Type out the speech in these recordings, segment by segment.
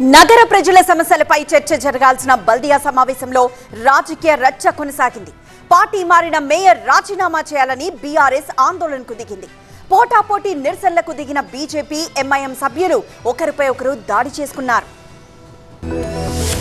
నగర ప్రజల సమస్యలపై చర్చ జరగాల్సిన బల్దియా సమావేశంలో రాజకీయ రచ్చ కొనసాగింది. పార్టీ మారిన మేయర్ రాజీనామా చేయాలని బీఆర్ఎస్ ఆందోళనకు దిగింది. పోటాపోటీ నిరసనలకు దిగిన బీజేపీ ఎంఐఎం సభ్యులు ఒకరిపై ఒకరు దాడి చేసుకున్నారు.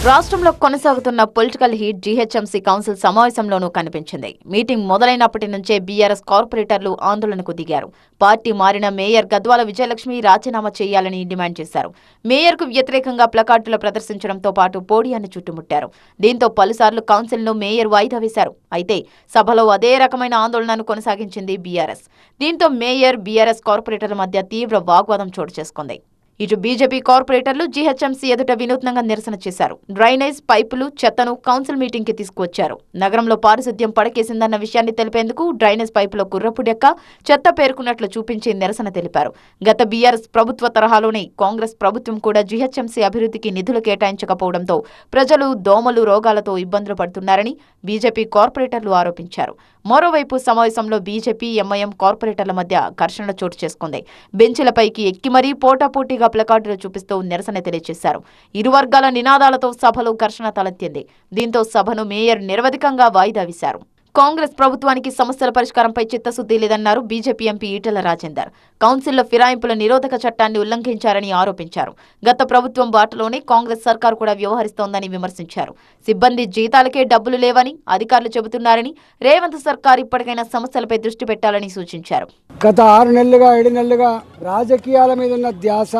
రాష్ట్రంలో కొనసాగుతున్న పొలిటికల్ హీట్ జీహెచ్ఎంసీ కౌన్సిల్ సమావేశంలోనూ కనిపించింది. మీటింగ్ మొదలైనప్పటి నుంచే బీఆర్ఎస్ కార్పొరేటర్లు ఆందోళనకు దిగారు. పార్టీ మారిన మేయర్ గద్వాల విజయలక్ష్మి రాజీనామా చేయాలని డిమాండ్ చేశారు. మేయర్కు వ్యతిరేకంగా ప్లకార్డులు ప్రదర్శించడంతో పాటు పోడియాన్ని చుట్టుముట్టారు. దీంతో పలుసార్లు కౌన్సిల్ను మేయర్ వాయిదా వేశారు. అయితే సభలో అదే రకమైన ఆందోళనను కొనసాగించింది బీఆర్ఎస్. దీంతో మేయర్ బీఆర్ఎస్ కార్పొరేటర్ల మధ్య తీవ్ర వాగ్వాదం చోటు చేసుకుంది. ఇటు బీజేపీ కార్పొరేటర్లు జీహెచ్ఎంసీ ఎదుట వినూత్నంగా నిరసన చేశారు. డ్రైనేజ్ పైపులు చెత్తను కౌన్సిల్ మీటింగ్కి తీసుకువచ్చారు. నగరంలో పారిశుద్ధ్యం పడకేసిందన్న విషయాన్ని తెలిపేందుకు డ్రైనేజ్ పైపులో కుర్రపు డెక్క చెత్త పేర్కొన్నట్లు చూపించి నిరసన తెలిపారు. గత బీఆర్ఎస్ ప్రభుత్వ తరహాలోనే కాంగ్రెస్ ప్రభుత్వం కూడా జీహెచ్ఎంసీ అభివృద్ధికి నిధులు కేటాయించకపోవడంతో ప్రజలు దోమలు రోగాలతో ఇబ్బందులు పడుతున్నారని బీజేపీ కార్పొరేటర్లు ఆరోపించారు. మరోవైపు సమావేశంలో బీజేపీ ఎంఐఎం కార్పొరేటర్ల మధ్య ఘర్షణ చోటు చేసుకుంది. బెంచ్లపైకి ఎక్కి మరీ పోటాపోటీగా ప్లకార్డులు చూపిస్తూ నిరసన తెలియజేశారు. ఇరు వర్గాల నినాదాలతో సభలో ఘర్షణ తలెత్తింది. దీంతో సభను మేయర్ నిరవధికంగా వాయిదా వేశారు. కాంగ్రెస్ ప్రభుత్వానికి సమస్యల పరిష్కారంపై చిత్తశుద్ధి లేదన్నారు బీజేపీ ఎంపీ ఈటల రాజేందర్. కౌన్సిల్లో ఫిరాయింపుల నిరోధక చట్టాన్ని ఉల్లంఘించారని ఆరోపించారు. గత ప్రభుత్వం బాటలోనే కాంగ్రెస్ సర్కారు కూడా వ్యవహరిస్తోందని విమర్శించారు. సిబ్బంది జీతాలకే డబ్బులు లేవని అధికారులు చెబుతున్నారని రేవంత్ సర్కార్ ఇప్పటికైనా సమస్యలపై దృష్టి పెట్టాలని సూచించారు. గత ఆరు నెలలుగా ఏడు నెలలుగా రాజకీయాల మీద ఉన్న ధ్యాస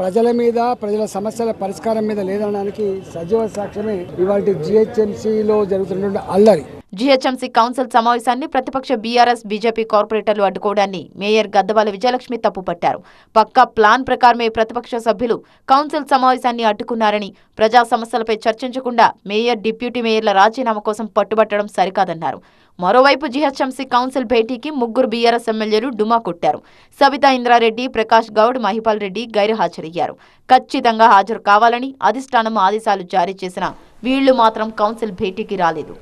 ప్రజల మీద ప్రజల సమస్యల పరిష్కారం మీద లేదనడానికి సజీవ సాక్ష్యమే ఇవాళ జిహెచ్ఎంసీలో జరుగుతున్నటువంటి అల్లరి. జీహెచ్ఎంసీ కౌన్సిల్ సమావేశాన్ని ప్రతిపక్ష బీఆర్ఎస్ బీజేపీ కార్పొరేటర్లు అడ్డుకోవడాన్ని మేయర్ గద్దవాల విజయలక్ష్మి తప్పుపట్టారు. పక్కా ప్లాన్ ప్రకారమే ప్రతిపక్ష సభ్యులు కౌన్సిల్ సమావేశాన్ని అడ్డుకున్నారని ప్రజా సమస్యలపై చర్చించకుండా మేయర్ డిప్యూటీ మేయర్ల రాజీనామా కోసం పట్టుబట్టడం సరికాదన్నారు. మరోవైపు జీహెచ్ఎంసీ కౌన్సిల్ భేటీకి ముగ్గురు బీఆర్ఎస్ ఎమ్మెల్యేలు డుమా కొట్టారు. సవితా ఇంద్రారెడ్డి ప్రకాష్ గౌడ్ మహిపాల్ రెడ్డి గైరు హాజరయ్యారు ఖచ్చితంగా హాజరు కావాలని అధిష్టానం ఆదేశాలు జారీ చేసిన వీళ్ళు మాత్రం కౌన్సిల్ భేటీకి రాలేదు.